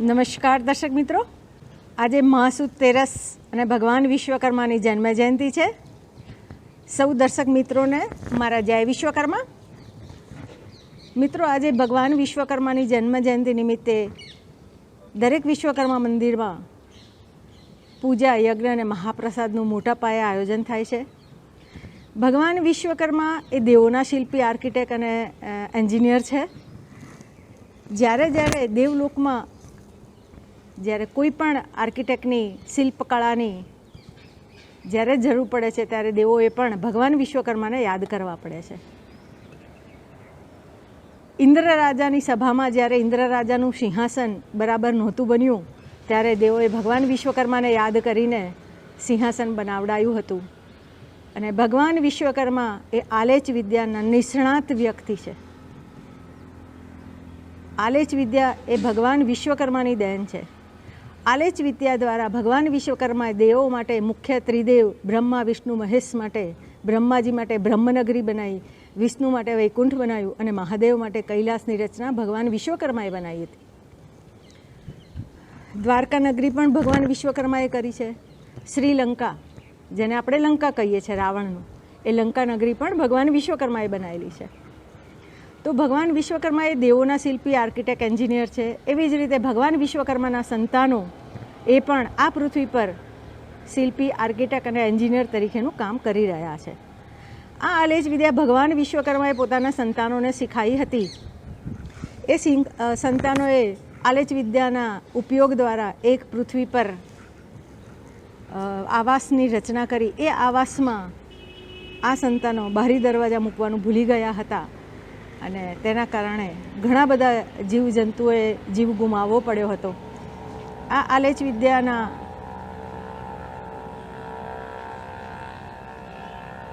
નમસ્કાર દર્શક મિત્રો. આજે મહાસુદ તેરસ અને ભગવાન વિશ્વકર્માની જન્મ જયંતિ છે. સૌ દર્શક મિત્રોને મારા જય વિશ્વકર્મા. મિત્રો, આજે ભગવાન વિશ્વકર્માની જન્મ જયંતિ નિમિત્તે દરેક વિશ્વકર્મા મંદિરમાં પૂજા, યજ્ઞ અને મહાપ્રસાદનું મોટા પાયે આયોજન થાય છે. ભગવાન વિશ્વકર્મા એ દેવોના શિલ્પી, આર્કિટેક્ટ અને એન્જિનિયર છે. જ્યારે જ્યારે દેવલોકમાં જ્યારે કોઈ પણ આર્કિટેક્ટની, શિલ્પકળાની જ્યારે જરૂર પડે છે, ત્યારે દેવોએ પણ ભગવાન વિશ્વકર્માને યાદ કરવા પડે છે. ઇન્દ્ર રાજાની સભામાં જ્યારે ઇન્દ્ર રાજાનું સિંહાસન બરાબર નહોતું બન્યું, ત્યારે દેવોએ ભગવાન વિશ્વકર્માને યાદ કરીને સિંહાસન બનાવડાયું હતું. અને ભગવાન વિશ્વકર્મા એ આલેચ વિદ્યાના નિષ્ણાત વ્યક્તિ છે. આલેચ વિદ્યા એ ભગવાન વિશ્વકર્માની દેન છે. આલેચ વિદ્યા દ્વારા ભગવાન વિશ્વકર્માએ દેવો માટે મુખ્ય ત્રિદેવ બ્રહ્મા, વિષ્ણુ, મહેશ માટે, બ્રહ્માજી માટે બ્રહ્મનગરી બનાવી, વિષ્ણુ માટે વૈકુંઠ બનાવ્યું અને મહાદેવ માટે કૈલાસની રચના ભગવાન વિશ્વકર્માએ બનાવી હતી. દ્વારકા નગરી પણ ભગવાન વિશ્વકર્માએ કરી છે. શ્રીલંકા, જેને આપણે લંકા કહીએ છીએ, રાવણનું, એ લંકા નગરી પણ ભગવાન વિશ્વકર્માએ બનાવેલી છે. તો ભગવાન વિશ્વકર્મા એ દેવોના શિલ્પી, આર્કિટેક્ટ, એન્જિનિયર છે. એવી જ રીતે ભગવાન વિશ્વકર્માના સંતાનો એ પણ આ પૃથ્વી પર શિલ્પી, આર્કિટેક્ટ અને એન્જિનિયર તરીકેનું કામ કરી રહ્યા છે. આ આલેજ વિદ્યા ભગવાન વિશ્વકર્માએ પોતાના સંતાનોને શીખાઈ હતી. એ સંતાનોએ આલેચ વિદ્યાના ઉપયોગ દ્વારા એક પૃથ્વી પર આવાસની રચના કરી. એ આવાસમાં આ સંતાનો બારી દરવાજા મૂકવાનું ભૂલી ગયા હતા. અને તેના કારણે ઘણા બધા જીવજંતુઓએ જીવ ગુમાવવો પડ્યો હતો. આ આલેચ વિદ્યાના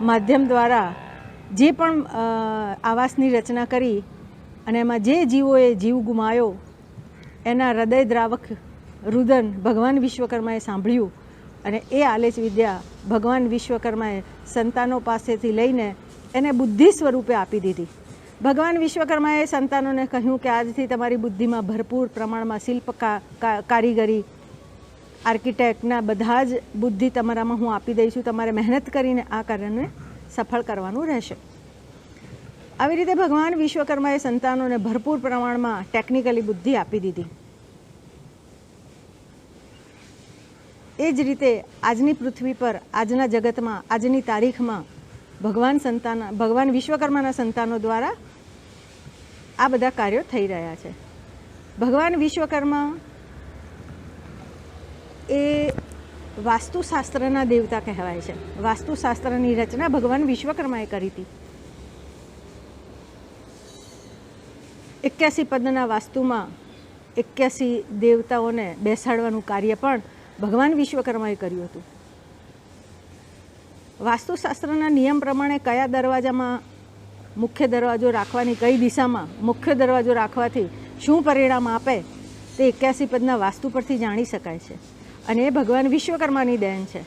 માધ્યમ દ્વારા જે પણ આવાસની રચના કરી અને એમાં જે જીવોએ જીવ ગુમાયો, એના હૃદય દ્રાવક રુદન ભગવાન વિશ્વકર્માએ સાંભળ્યું અને એ આલેચ વિદ્યા ભગવાન વિશ્વકર્માએ સંતાનો પાસેથી લઈને એને બુદ્ધિ સ્વરૂપે આપી દીધી. ભગવાન વિશ્વકર્માએ સંતાનોને કહ્યું કે આજથી તમારી બુદ્ધિમાં ભરપૂર પ્રમાણમાં શિલ્પ કારીગરી, આર્કિટેક્ટના બધા જ બુદ્ધિ તમારામાં હું આપી દઈશું. તમારે મહેનત કરીને આ કાર્યને સફળ કરવાનું રહેશે. આવી રીતે ભગવાન વિશ્વકર્માએ સંતાનોને ભરપૂર પ્રમાણમાં ટેકનિકલી બુદ્ધિ આપી દીધી. એ જ રીતે આજની પૃથ્વી પર, આજના જગતમાં, આજની તારીખમાં ભગવાન સંતાન, ભગવાન વિશ્વકર્માના સંતાનો દ્વારા આ બધા કાર્યો થઈ રહ્યા છે. ભગવાન વિશ્વકર્મા એ વાસ્તુશાસ્ત્રના દેવતા કહેવાય છે. વાસ્તુશાસ્ત્રની રચના ભગવાન વિશ્વકર્માએ કરી હતી. એક્યાસી પદના વાસ્તુમાં એક્યાસી દેવતાઓને બેસાડવાનું કાર્ય પણ ભગવાન વિશ્વકર્માએ કર્યું હતું. વાસ્તુશાસ્ત્રના નિયમ પ્રમાણે કયા દરવાજામાં મુખ્ય દરવાજો રાખવાની કઈ દિશામાં મુખ્ય દરવાજો રાખવાથી શું પરિણામ આપે તે એક્યાસી પદના વાસ્તુ પરથી જાણી શકાય છે. અને એ ભગવાન વિશ્વકર્માની દેન છે.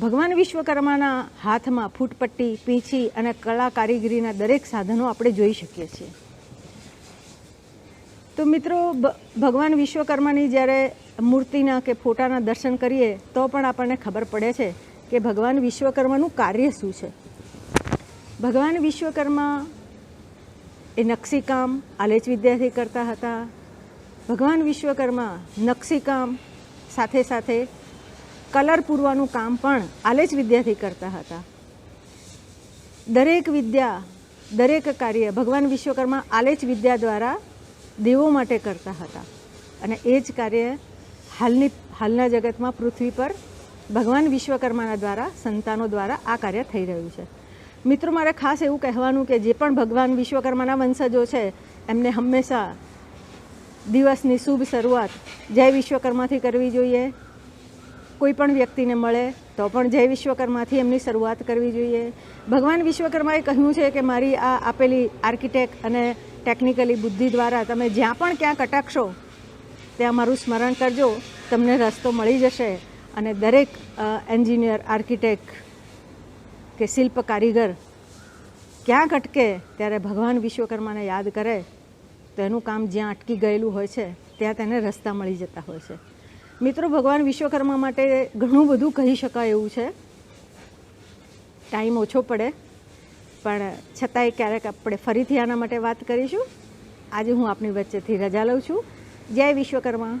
ભગવાન વિશ્વકર્માના હાથમાં ફૂટપટ્ટી, પીંછી અને કળા કારીગરીના દરેક સાધનો આપણે જોઈ શકીએ છીએ. તો મિત્રો ભગવાન વિશ્વકર્માની જ્યારે મૂર્તિના કે ફોટાના દર્શન કરીએ તો પણ આપણને ખબર પડે છે કે ભગવાન વિશ્વકર્માનું કાર્ય શું છે? ભગવાન વિશ્વકર્મા એ નકશીકામ આલેચ વિદ્યાથી કરતા હતા. ભગવાન વિશ્વકર્મા નકશીકામ સાથે સાથે કલર પૂરવાનું કામ પણ આલેચ વિદ્યાથી કરતા હતા. દરેક વિદ્યા, દરેક કાર્ય ભગવાન વિશ્વકર્મા આલેચ વિદ્યા દ્વારા દેવો માટે કરતા હતા. અને એ જ કાર્ય હાલની, હાલના જગતમાં પૃથ્વી પર ભગવાન વિશ્વકર્માના દ્વારા, સંતાનો દ્વારા આ કાર્ય થઈ રહ્યું છે. મિત્રો, મારે ખાસ એવું કહેવાનું કે જે પણ ભગવાન વિશ્વકર્માના વંશજો છે, એમને હંમેશા દિવસની શુભ શરૂઆત જય વિશ્વકર્માથી કરવી જોઈએ. કોઈ પણ વ્યક્તિને મળે તો પણ જય વિશ્વકર્માથી એમની શરૂઆત કરવી જોઈએ. ભગવાન વિશ્વકર્માએ કહ્યું છે કે મારી આ આપેલી આર્કિટેક્ટ અને ટેકનિકલી બુદ્ધિ દ્વારા તમે જ્યાં પણ ક્યાં કટાક્ષો, ત્યાં મારું સ્મરણ કરજો, તમને રસ્તો મળી જશે. અને દરેક એન્જિનિયર, આર્કિટેક્ટ કે શિલ્પ કારીગર ક્યાંક અટકે ત્યારે ભગવાન વિશ્વકર્માને યાદ કરે, તો એનું કામ જ્યાં અટકી ગયેલું હોય છે, ત્યાં તેને રસ્તા મળી જતા હોય છે. મિત્રો, ભગવાન વિશ્વકર્મા માટે ઘણું બધું કહી શકાય એવું છે. ટાઈમ ઓછો પડે, પણ છતાંય ક્યારેક આપણે ફરીથી આના માટે વાત કરીશું. આજે હું આપની વચ્ચેથી રજા લઉં છું. જય વિશ્વકર્મા.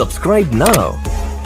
Subscribe now.